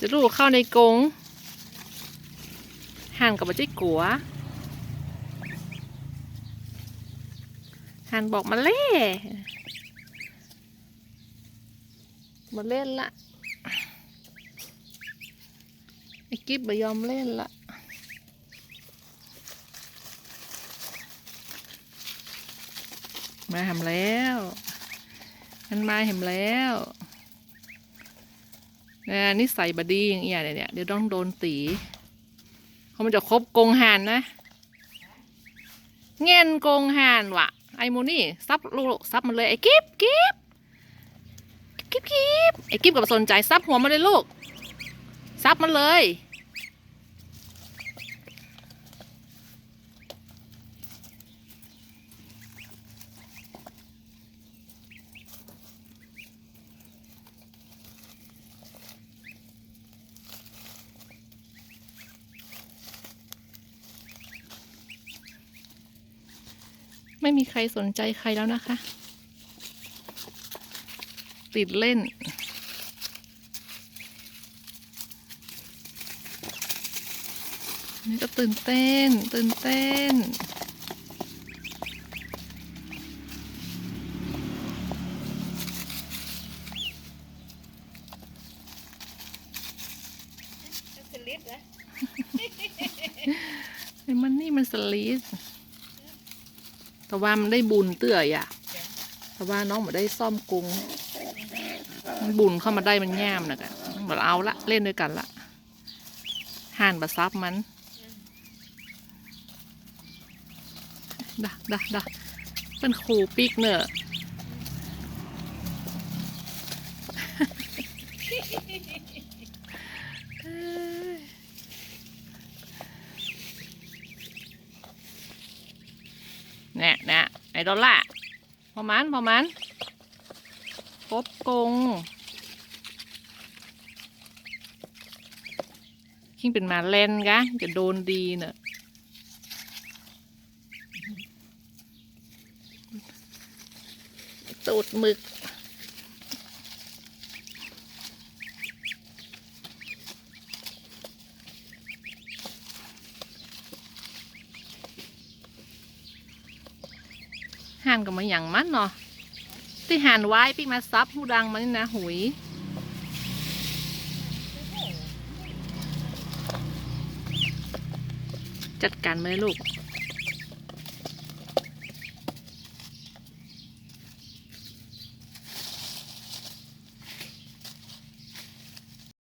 จะลูกเข้าในกรงห่านกับบัจิกัวห่านบอกมาเล่มาเล่นละไอ้กิ๊บไม่ยอมเล่นละมาหำแล้ว มันมาเห็นแล้ว นี่ยนิสัยบดีอย่างเงี้ยเนี่ยเดี๋ยวต้องโดนตีเขามันจะครบกงหันนะเงินกงหันวะไอ้โมนี่ซับลูกซับมันเลยไอ้กิ๊บกิ๊บกิ๊บกิ๊บไอ้กิ๊บกับสนใจซับหัวมันเลยลูกซับมันเลย ไม่มีใครสนใจใครแล้วนะคะ ติดเล่น นี่ก็ตื่นเต้น ตื่นเต้นไอ้มันนี่มันสลีส แต่ว่ามันได้บุญเตื้อยอะแต่ว่าน้องมาได้ซ่อมกรุงมันบุญเข้ามาได้มันแย่มนะกะมาเอาละเล่นด้วยกันละห่านบะซับมันดะดะดะเป็นครูปิกเนอะเอ้ย แน่แน่ ไอ้ดอลล่าพอมันพอมันกบกงขิงเป็นมาเล่นกะจะโดนดีเนอะตูดหมึก ห่านกับมาอย่างมันเนาะที่ห่านไว้ปิ๊กมาซับหูดังมันนี่นะหุยจัดการไหมลูก